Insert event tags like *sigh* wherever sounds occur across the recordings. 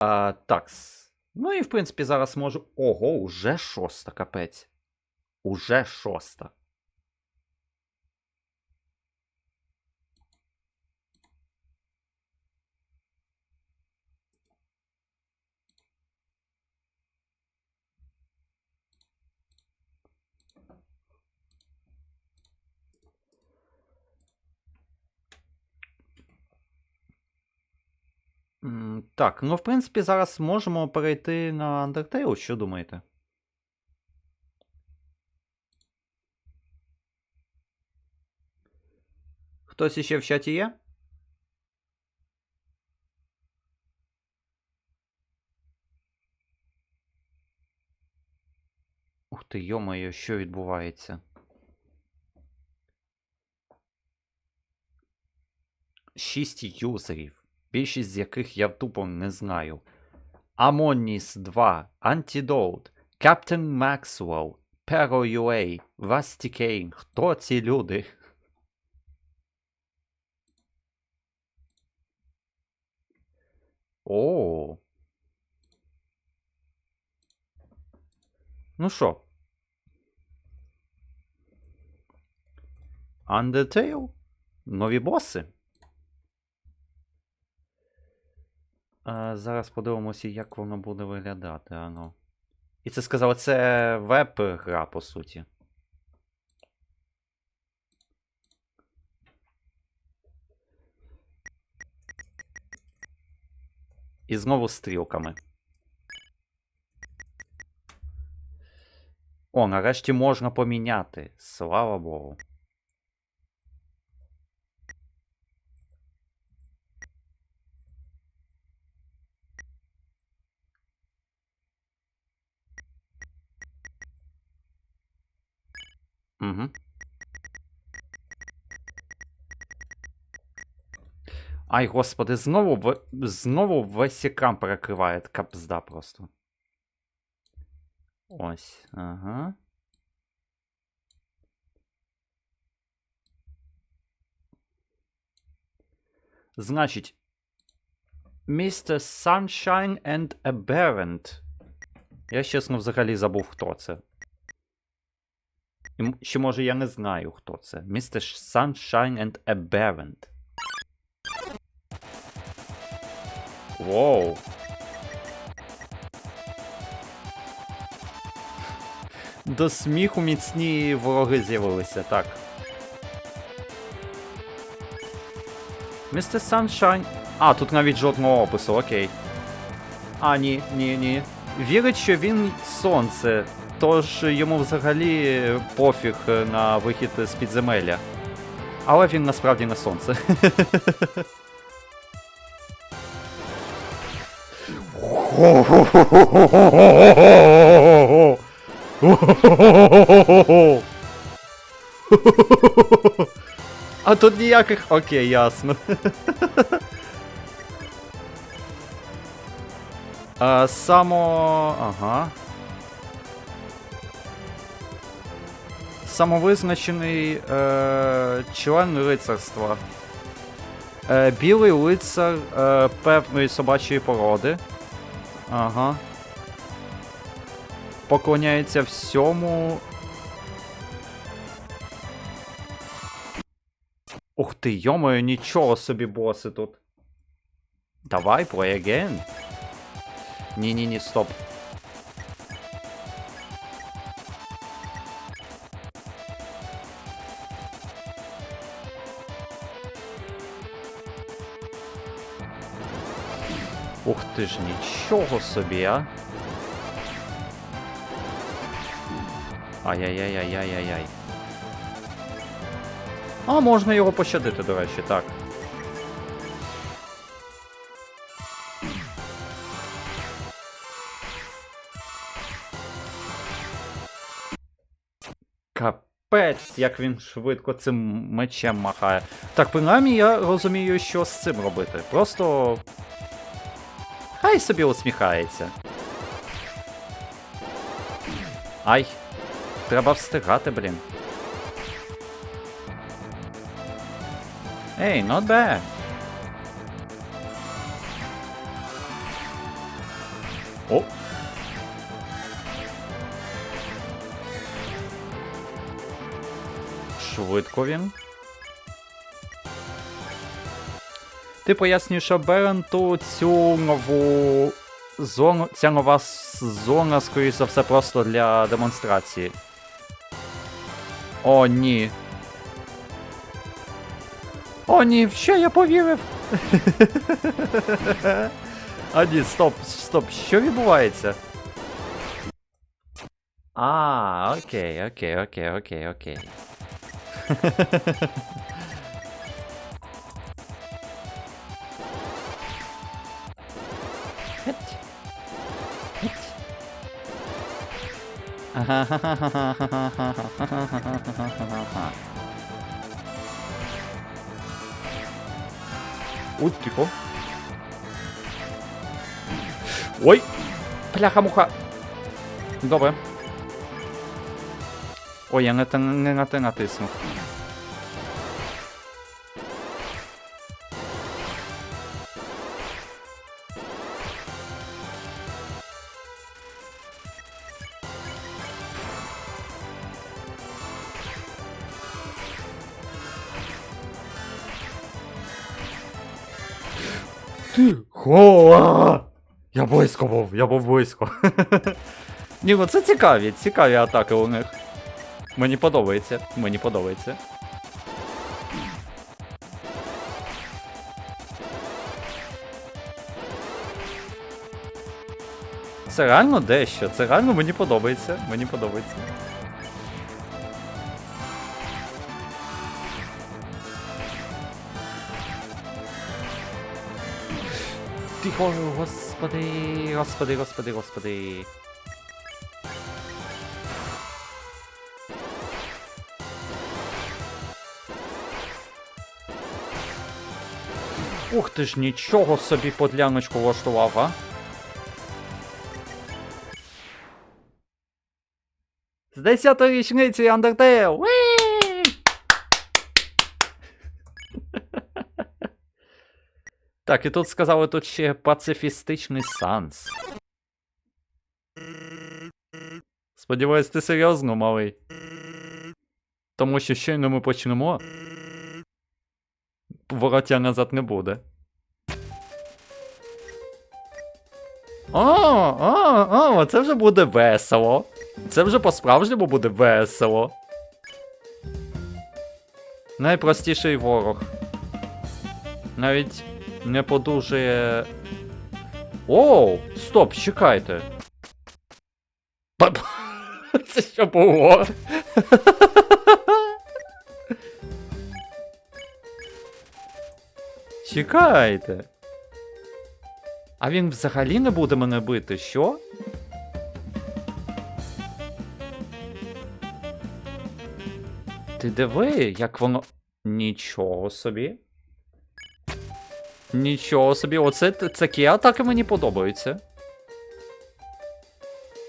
А, такс. Ну і в принципі зараз можу. Ого, уже шоста, капець. Уже шоста. Так, ну в принципі зараз можемо перейти на Undertale, що думаєте? Хтось іще в чаті є? Ух ти, йомаю, що відбувається? Шість юзерів, більшість з яких я тупо не знаю. Амоніс 2, Антідоут, Каптен Максвелл, Перо UA, Васті Кейн. Хто ці люди? О. Ну що? Undertale? Нові боси? Зараз подивимося, як воно буде виглядати. Ано. І це сказав, це веб-гра, по суті. І знову стрілками. О, нарешті можна поміняти. Слава Богу. Угу. Ай, господи, знову, в- знову весь екран перекриває капзда просто. Ось, ага. Значить, Mr. Sunshine and Aberrant. Я чесно взагалі забув, хто це. Ще може я не знаю, хто це. Mr. Sunshine and Aberrant. Воу. До сміху міцні вороги з'явилися, так. Mr. Sunshine. А, тут навіть жодного опису, окей. А, ні, ні, ні. Вірить, що він сонце, тож йому взагалі пофіг на вихід з підземелля. Але він насправді не сонце. А тут ніяких. Окей, ясно. Само. Ага. Самовизначений е, член лицарства. Е, білий лицар е, певної собачої породи. Ага. Поклоняється всьому. Ух ти, йомою, нічого собі боси тут. Давай, play again. Ні-ні-ні, стоп. Ти ж, нічого собі, а. Ай-яй-яй-яй-яй-яй-яй. А, можна його пощадити, до речі, так. Капець, як він швидко цим мечем махає. Так, принаймні я розумію, що з цим робити. Просто. Хай собі усміхається. Ай. Треба встигати, блін. Ей, not bad. О! Швидко він. Ти пояснюєш Беренту цю нову зону. Ця нова зона, скоріш за все, просто для демонстрації. О, ні. О, ні, що я повірив? *laughs* А ні, стоп, стоп, що відбувається? А, окей, окей, окей, окей, окей. *laughs* *laughs* Uy, chico. Uy. La jamuja. Dobra. Oj, ja na ten. Хоа! Я близько був, я був близько. *laughs* Ні, ну це цікаві, цікаві атаки у них. Мені подобається, мені подобається. Це реально дещо, це реально мені подобається. Мені подобається. Тихо, господи, господи, господи, господи. Ух ти ж, нічого собі подляночку влаштував, а? З 10 річниці Undertale! Так, і тут сказали тут ще пацифістичний санс. Сподіваюсь, ти серйозно, малий. Тому що щойно ми почнемо. Вороття назад не буде. О, о, о, це вже буде весело. Це вже по-справжньому буде весело. Найпростіший ворог. Навіть не подужує. Оу! Стоп, чекайте. *laughs* Це що було? Чекайте. А він взагалі не буде мене бити, що? Ти диви, як воно. Нічого собі. Нічого собі, оце такі атаки мені подобаються.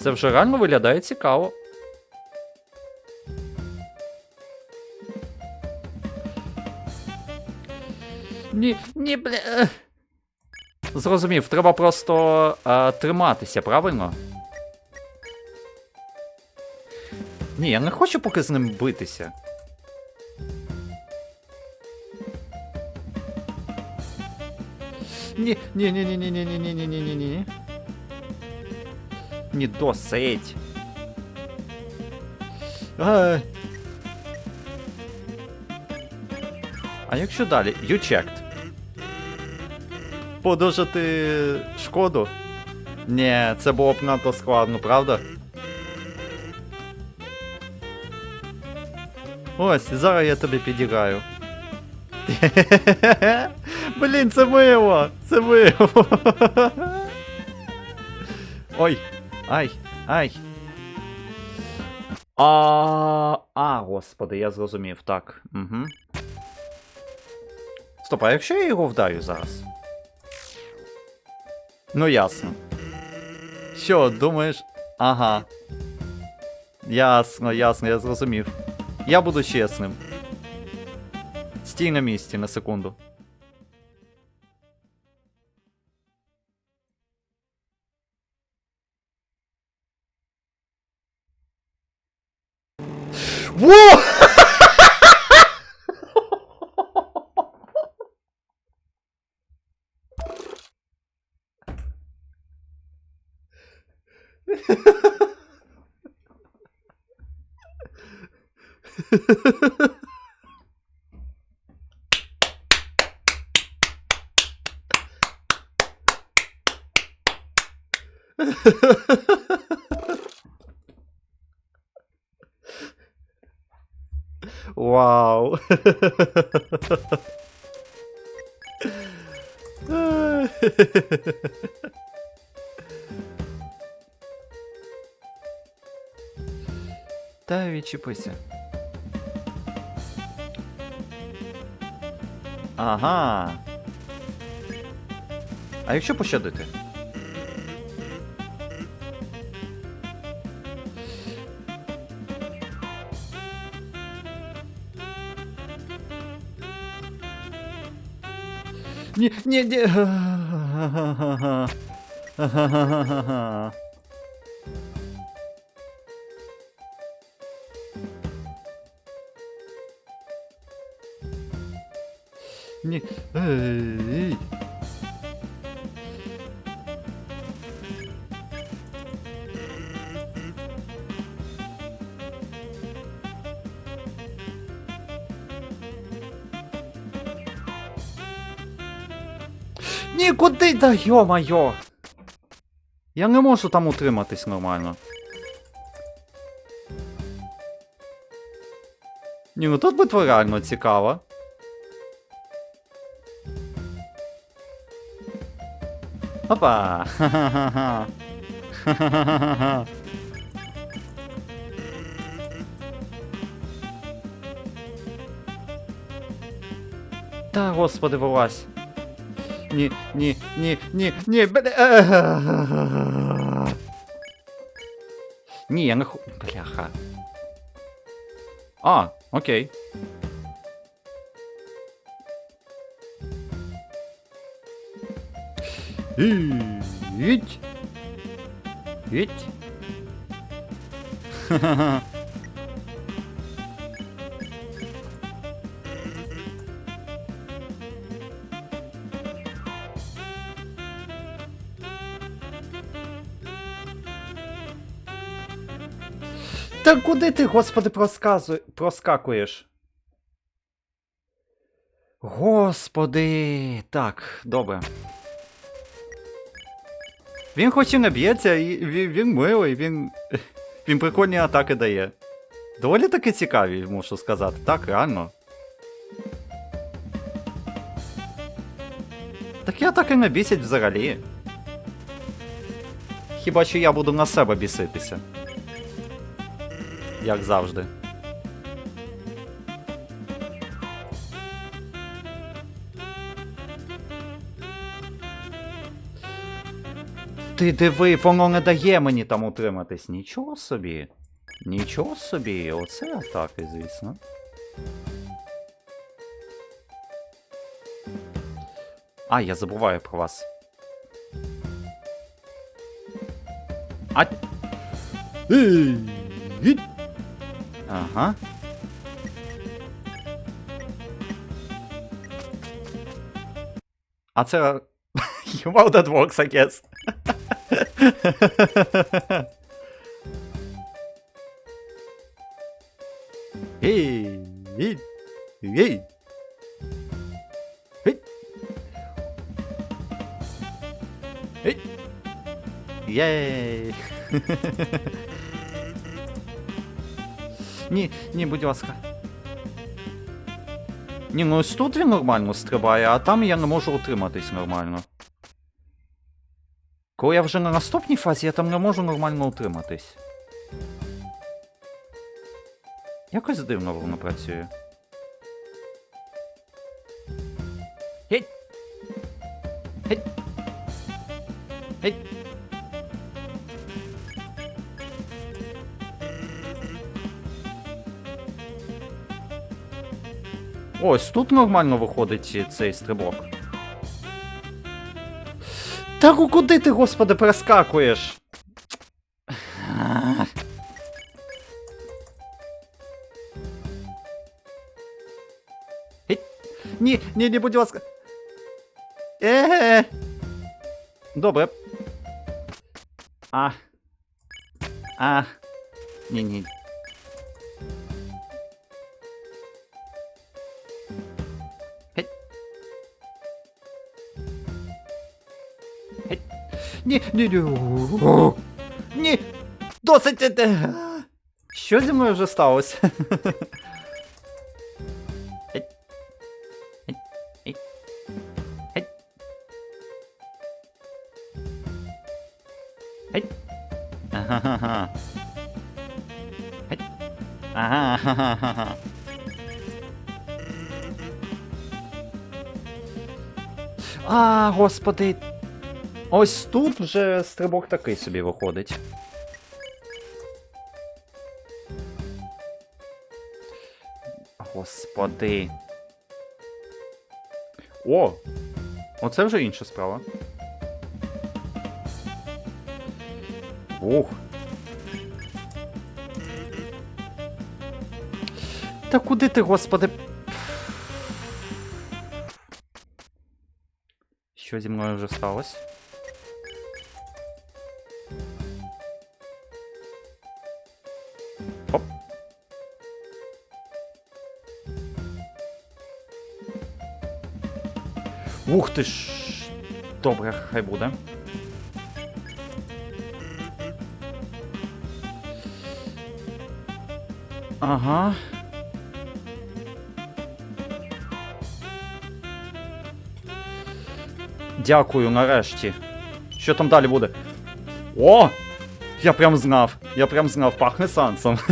Це вже реально виглядає цікаво. Ні, ні, бля. Зрозумів, треба просто е, триматися, правильно? Ні, я не хочу поки з ним битися. Ні, ні, ні, ні, ні, ні, ні, ні, ні, ні, ні, ні. Ні, досить. Ай. А якщо далі? You checked. Подужати шкоду? Ні, це було б надто складно, правда? Ось, зараз я тобі підіграю. Блін, це мило! Це мило! Ой! Ай! Ай! А, а, господи, я зрозумів, так. Угу. Стоп, а якщо я його вдарю зараз? Ну ясно. Що, думаєш? Ага. Ясно, ясно, я зрозумів. Я буду чесним. Стій на місці на секунду. Во! *laughs* *laughs* Та відчепися. Ага. А якщо пощадити? Ні, ні, ні. Ні. Ей. Ні, куди да йо-майо. Я не можу там утриматись нормально. Ні, ну тут битва реально цікава. Опа! Ха-ха-ха-ха. Ха-ха-ха-ха. Та господи, вилазь. Ні, ні, ні, ні, ні, бля. Ні, я не ху... Бляха. А, окей. Іть. Іть. Ха-ха-ха. Куди ти, господи, просказу... проскакуєш? Господи. Так, добре. Він хоч і не б'ється, і він, він милий, він. *laughs* Він прикольні атаки дає. Доволі таки цікаві, мушу сказати. Так, реально. Такі атаки не бісять взагалі. Хіба що я буду на себе біситися. Як завжди. Ти диви, воно не дає мені там утриматись. Нічого собі. Нічого собі, оце атаки, звісно. А, я забуваю про вас. А. Ей, гіть. Ага. А це. You know that works, I guess. Ей, ей, ей. Ей. Ей. Єй. Ні, ні, будь ласка. Ні, ну ось тут він нормально стрибає, а там я не можу утриматись нормально. Коли я вже на наступній фазі, я там не можу нормально утриматись. Якось дивно воно працює. Геть! Геть! Геть! Ось тут нормально виходить цей стрибок. Та ну куди ти, господи, перескакуєш? Ні, ні, не будь ласка. Е-е-е. Добре. А. А. Ні-ні. Ні, ні, ні. О, Ні. Досить. е, е. Що зі мною вже сталося? Геть. Геть. Геть. Геть. Геть. Ага-га-га. Геть. Ага-га-га-га. А, господи. Ось тут вже стрибок такий собі виходить. Господи. О! Оце вже інша справа. Ух. Та куди ти, господи? Що зі мною вже сталося? Ух ти ж. Добре, хай буде. Ага. Дякую, нарешті. Що там далі буде? О! Я прям знав. Я прям знав, пахне сансом. *laughs*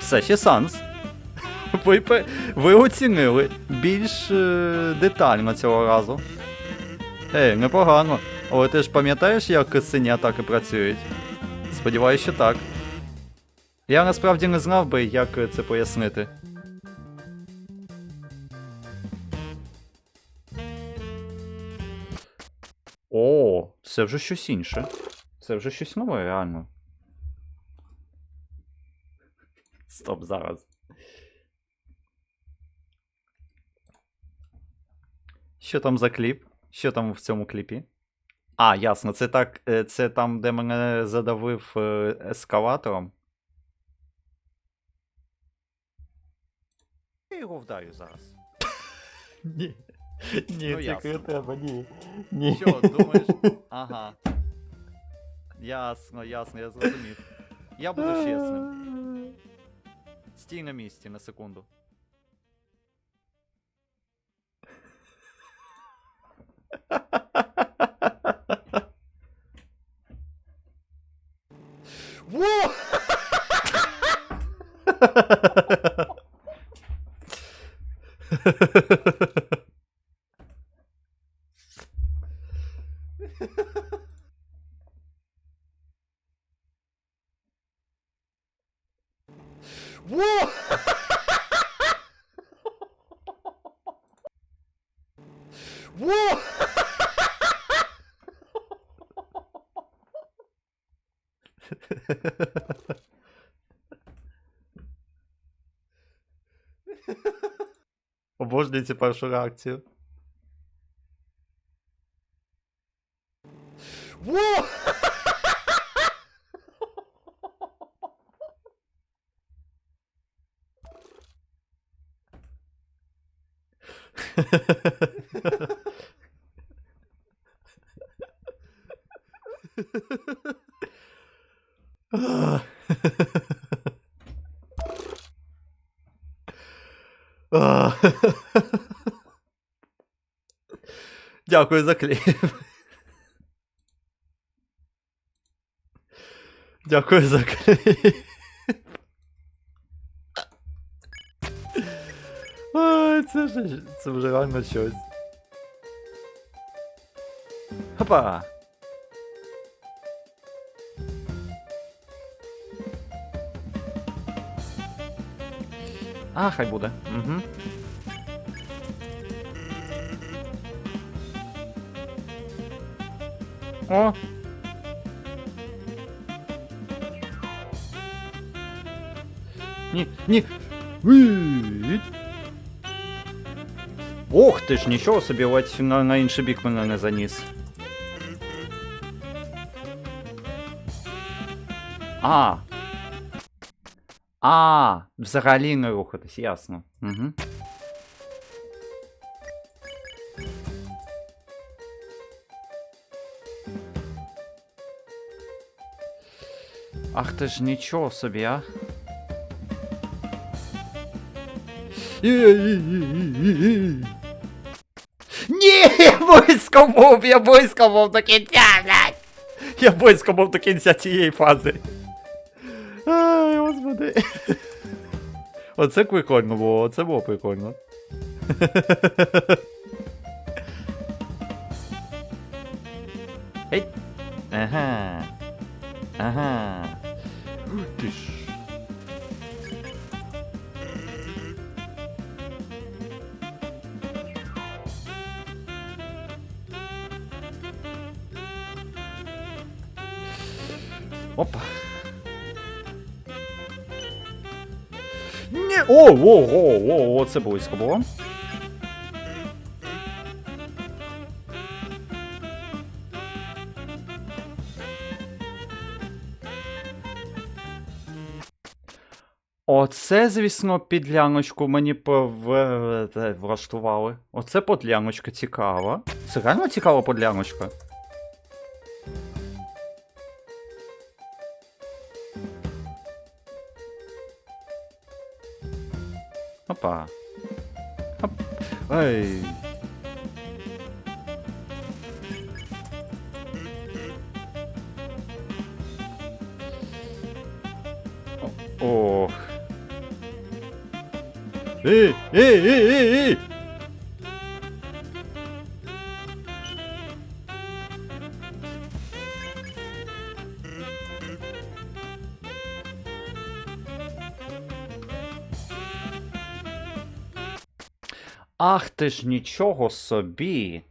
Все ще санс. *laughs* Ви, ви оцінили більш е, детально цього разу. Ей, непогано. Але ти ж пам'ятаєш, як сині атаки працюють? Сподіваюсь, що так. Я насправді не знав би, як це пояснити. О, це вже щось інше. Це вже щось нове, реально. Стоп, зараз. Що там за кліп? Що там в цьому кліпі? А, ясно, це так. е, Це там, де мене задавив е, ескалатором. Я його вдарю зараз. *laughs* Ні. Ні, Ну, ясно. не треба, ні. Ні. Що, думаєш? Ага. Ясно, ясно, я зрозумів. Я буду чесним. *laughs* Стій на місці на секунду. Во! Во! Обожнюю цю першу реакцію. Во! *laughs* *laughs* А. Дякую за кліп. Дякую за кліп. Ай, це ж це вже реально щось. Хопа! А, хай буде. Угу. О! Ні, ні! Уй. Ох ти ж, нічого собі, ледь на, на інший бік мене не заніс. А. А, взагалі не рухатись, ясно. Угу. Ах ти ж нічого собі, а. Ні, я близько був, я близько був до кінця, блядь. Я близько був до кінця цієї фази. Ай, господи. Оце прикольно було, оце було прикольно. Ей. Ага. Ага. Ти ж. Опа. Ні. О, о, о, о, о, це близько було. Оце, звісно, підляночку мені е, влаштували. Оце подляночка цікава. Це реально цікава подляночка. Опа. Оп. Ей. Ей, ей, ей, ей! Ах ти ж нічого собі.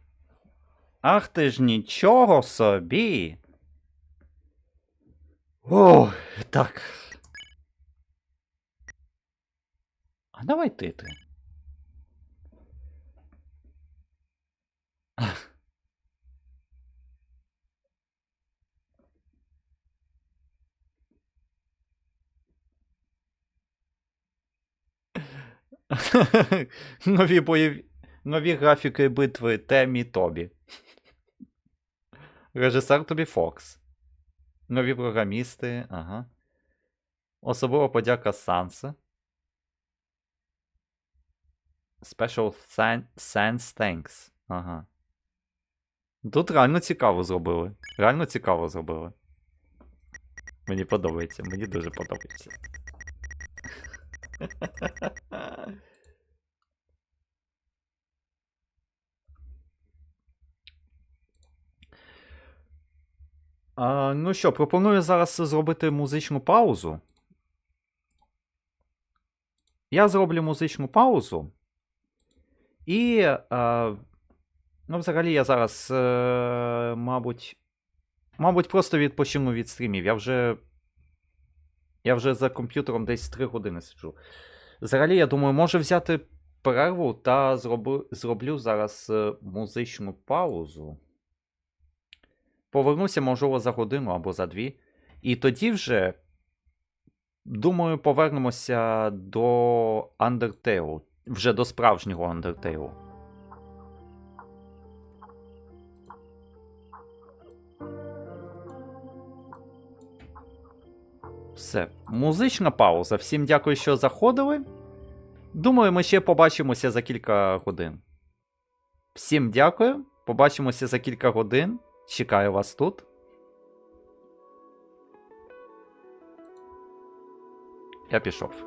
Ах ти ж нічого собі. Ох, так. А давай ти ти. Нові боєві. Нові графіки битви Темі Тобі. Режисер тобі Фокс. Нові програмісти. Ага. Особова подяка Санса. Special Sans Thanks. Ага. Тут реально цікаво зробили. Реально цікаво зробили. Мені подобається, мені дуже подобається. А, ну що, пропоную зараз зробити музичну паузу. Я зроблю музичну паузу. І. Е, ну, взагалі, я зараз, е, мабуть. Мабуть, просто відпочину від стрімів. Я вже. Я вже за комп'ютером десь 3 години сиджу. Взагалі, я думаю, може взяти перерву та зроблю, зроблю зараз е, музичну паузу. Повернуся, можливо, за годину або за дві. І тоді вже, думаю, повернемося до Undertale. Вже до справжнього Undertale. Все. Музична пауза. Всім дякую, що заходили. Думаю, ми ще побачимося за кілька годин. Всім дякую. Побачимося за кілька годин. Чекаю вас тут. Я пішов.